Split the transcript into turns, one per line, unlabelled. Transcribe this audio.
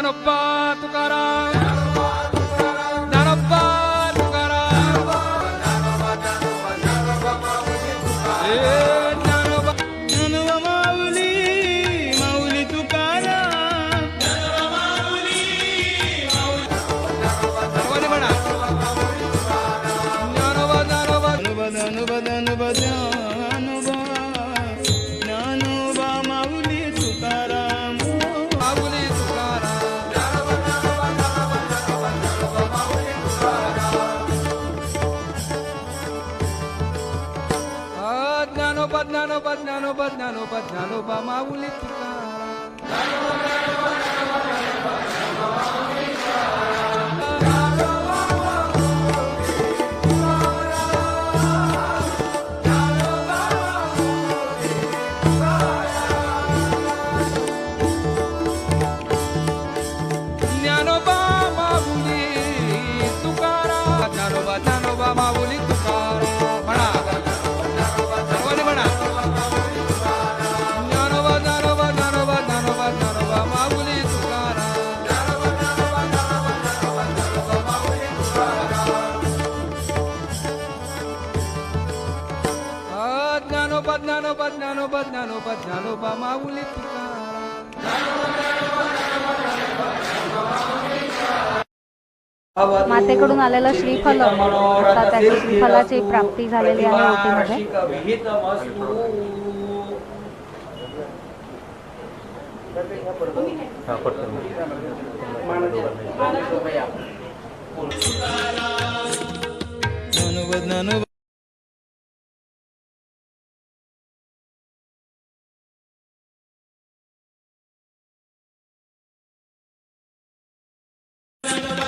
ज्ञानोबा तुकाराम ज्ञानोबा तुकाराम ए ज्ञानोबा
ज्ञानोबा
ज्ञानोबा ज्ञानोबा
ज्ञानोबा ज्ञानोबा ज्ञानोबा माऊली तुकाराम
ज्ञानोबा माऊली तुकाराम. ज्ञानोबा ज्ञानोबा माऊली ज्ञानोबा ज्ञानोबा ज्ञानोबा ज्ञानोबा माऊली
मातेकडून आलेलं श्रीफल आता त्याची श्रीफलाची प्राप्ती झालेली आहे ओटीमध्ये.
ज्ञानोबा ज्ञानोबा ज्ञानोबा